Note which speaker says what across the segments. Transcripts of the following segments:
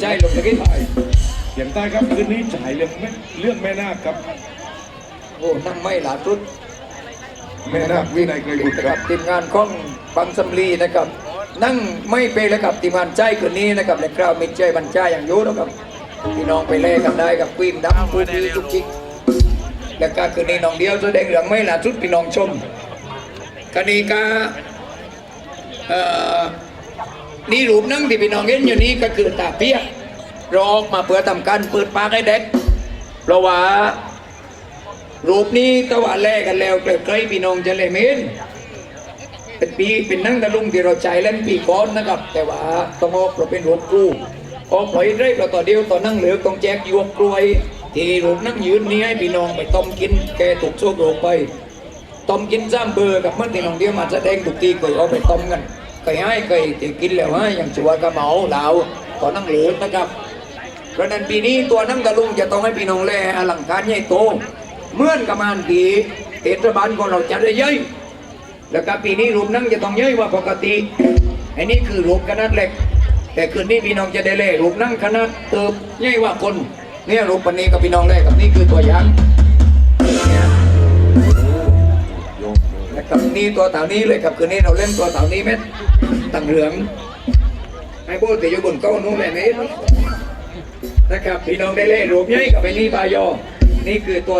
Speaker 1: ใจลงตะกี้
Speaker 2: ใต้เสียงใต้ครับคืนนี้ฉายเรื่องแม่เรื่องแม่นาคครับ
Speaker 1: โอ้นั่งไม่หลาทุด
Speaker 2: แม่นาควินัยเคยบุตร
Speaker 1: นะ
Speaker 2: ค
Speaker 1: ค
Speaker 2: รั
Speaker 1: รั
Speaker 2: บบ
Speaker 1: ทีมงานของบังสำลีนะครับ นั่งไม่เปเลยกับทีมงานใจคืนนี้นะครับในคราวมิตรใจบรรจาอย่างอยุนะครับพี่น้องไปเล่กันได้กับควีนดำทุกทีทุกชิกแล้วก็คืนนี้น้องเดียวแสดงเหลืองไม่หลาทุดพี่น้องชมคดีกาเอ่อ นี่รูปนั่งที่พี่น้องเห็นอยู่นี้ก็คือตาเปียกรอกมาเพื่อทำการเปิดปากให้เด็กเพราะว่ารูปนี้ตะวันแลกกันแล้วใกล้ๆพี่น้องจะเลยเมนเป็นปีเป็นนั่งตะลุงที่เราใจเล่นปีก้อนนะครับ แต่ว่าต้องออกเราเป็นรูปกูออกปล่อยเรื่อยเราต่อเดียวต่อนั่งเหลือต้องแจกยวกกล้วย ที่รูปนั่งยืนนี้ให้พี่น้องไปต้มกินแกถูกโชคโรคไปต้มกินซ้ำเบอร์กับมันที่น้องเดียวมาแสดงทุกทีเคยเอาไปต้มกัน เคยให้เคยที่กินแล้วให้อย่างชัวกระเหมาเหลาตอนั่งเหลือนะครับเพราะนั้นปีนี้ตัวน้ำตะลุงจะต้องให้พี่น้องแลอลังการใหญ่โตเมื่อนกับมันปีเทศบาลของเราจัดได้เยอะแล้วก็ปีนี้รูปนั่งจะต้องเยอะกว่าปกติอันนี้คือรูปขนาดเล็ก แต่คืนนี้พี่น้องจะได้เล่รูปนั่งขนาดเติบใหญ่กว่าคนเนี่ยรูปปันนี้กับพี่น้องแลกับนี่คือตัวอย่างและกับนี่ตัวเต่านี้เลยกับคืนนี้เราเล่นตัวเต่านี้เม็ด ตังเหลืองไอ้โบติอยู่บนโต๊ะนู้นแหละนี่นะครับพี่น้องได้เล่รวมย่อยกับไปนี่บายอ นี่คือตัว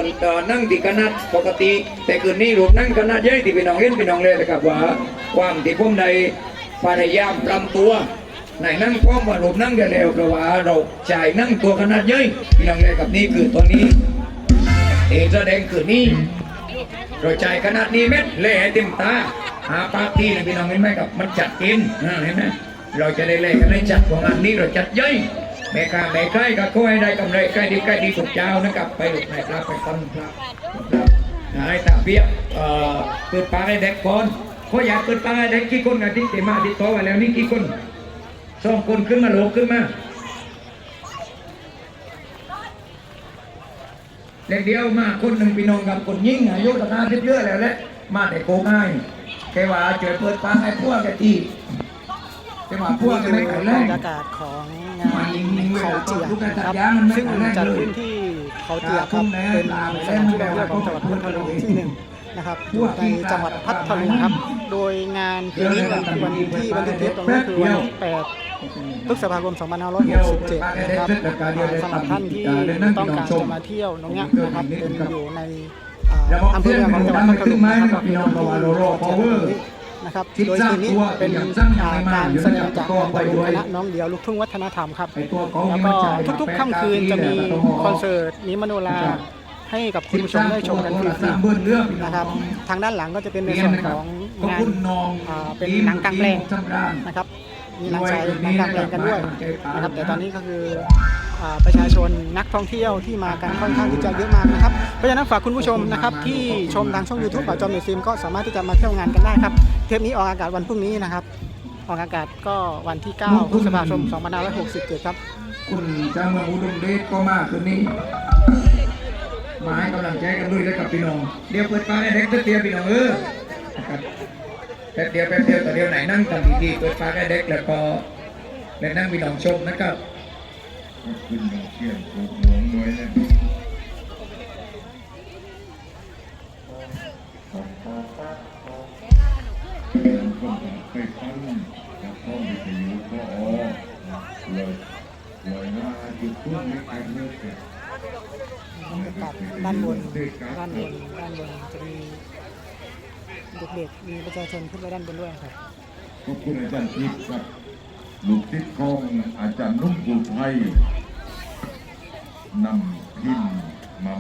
Speaker 1: นั่งที่ขนาดปกติ แต่คืนนี้รวมนั่งขนาดย่อยที่พี่น้องเห็นพี่น้องเลยนะครับว่าความที่ผมในพยายามปรับตัวไหนนั่งพร้อมว่ารวมนั่งจะเร็วเพราะว่าเราจ่ายนั่งตัวขนาดย่อยพี่น้องเลยกับนี่คือตัวนี้เอกแสดงคืนนี้เราจ่ายขนาดนี้เม็ดเล่ให้เต็มตา หาปาร์ตี้นะพี่น้องเห็นไหมครับมันจัดกินเห็นไหมเราจะได้เล่กันได้จัดของงานนี้เราจัดย่อยแม่ค้าแม่ใกล้ก็ขอให้ได้กำไรใกล้ดีใกล้ดีสุดเจ้านะครับไปหลุดไหนครับไปต้นครับครับให้ตาเปียกเอ่อเปิดปากให้เด็กก่อนเขาอยากเปิดปากให้เด็กกี่คนกันที่เตมาที่โตไว้แล้วนี่กี่คนสองคนขึ้นมาโหลขึ้นมาเด็กเดียวมาคนหนึ่งพี่น้องกับคนยิ่งอายุตั้งห้าสิบเยอะแล้วแหละมาแต่โกงให้ แกว่าเจอเปิดปากให้พวกแกตีแกว่าพวก
Speaker 3: นี่
Speaker 1: แก
Speaker 3: คือ
Speaker 1: ไม่
Speaker 3: บ
Speaker 1: ขั
Speaker 3: ร
Speaker 1: น
Speaker 3: ร
Speaker 1: แรง
Speaker 3: ยากาศของงานเขาเจียนะครับซึ่งจัดขึ้นที่เขาเจียครับเป็นสถานที่ท่องเที่ยวของจังหวัดพัทลุงที่หนึ่งนะครับอยู่ในจังหวัดพัทลุงครับ โดยงานปีนี้วันที่บันทึกเทปตรงนี้คือวันที่ 8 พฤษภาคม 2567 นะครับอ่าสำหรับท่านที่ต้องการจะมาเที่ยวตรงเนี้ยนะครับเป็นอยู่ใน อ่าอำเภอเมืองของจังหวัดพัทลุงนะครับเป็นที่จัดนี้นะครับ โดยคืนนี้เป็นอ่าการแสดงจากงานบอลลูนคณะน้องเดียวลูกทุ่งวัฒนธรรมครับ แล้วก็ทุกๆค่ำคืนจะมีคอนเสิร์ตนิมโนราให้กับคุณผู้ชมได้ชมกันฟรี
Speaker 2: สามเบิ้ลเลือง
Speaker 3: ๆนะครับทางด้านหลังก็จะเป็นในส่วนของงานเป็นหนังกลางแปลง
Speaker 2: นะ
Speaker 3: ครับ มีหนังฉายหนังกลางแปลงกันด้วยนะครับแต่ตอนนี้ก็คืออ่าประชาชนนักท่องเที่ยวที่มากันค่อนข้างที่จะเยอะมากนะครับเพราะฉะนั้นฝากคุณผู้ชมนะครับที่ชมทางช่อง YouTube ป่าจอมเมซิมก็สามารถที่จะมาเที่ยวงานกันได้ครับเทปนี้ออกอากาศวันพรุ่งนี้นะครับออกอากาศก็วันที่9พฤษภาคม2567 ครับ
Speaker 2: คุณเจ้าเมืองอุดมเดชก็มาคืนนี้มาให้กำลังใจกันด้วยนะครับพี่น้องเดี๋ยวเปิดฟ้าให้เด็กเตี้ยพี่น้องเออนะครับ แป๊บเดียวแป๊บเดียวต่อเดียวไหนนั่งทำดีๆเปิดฟ้าให้เด็กแล้วก็แล้วนั่งพี่น้องชมนะครับ
Speaker 4: คุณน้องเที่ยงถูกหวงไว้นะเป็นคนไปฟังจากข้อมีประโยชน์ก็อ๋อเลยเลยว่าอยู่พุ่งไม่กันเลิกกัน
Speaker 3: ด้านบนด้านบนด้านบนจะมี เด็กๆมีประชาชนขึ้นไปด้านบนด้วยครับ
Speaker 4: ขอบคุณอาจารย์ทิพย์ครับลูกศิษย์ของอาจารย์นุ่มกุไทยนำพิมพ์มา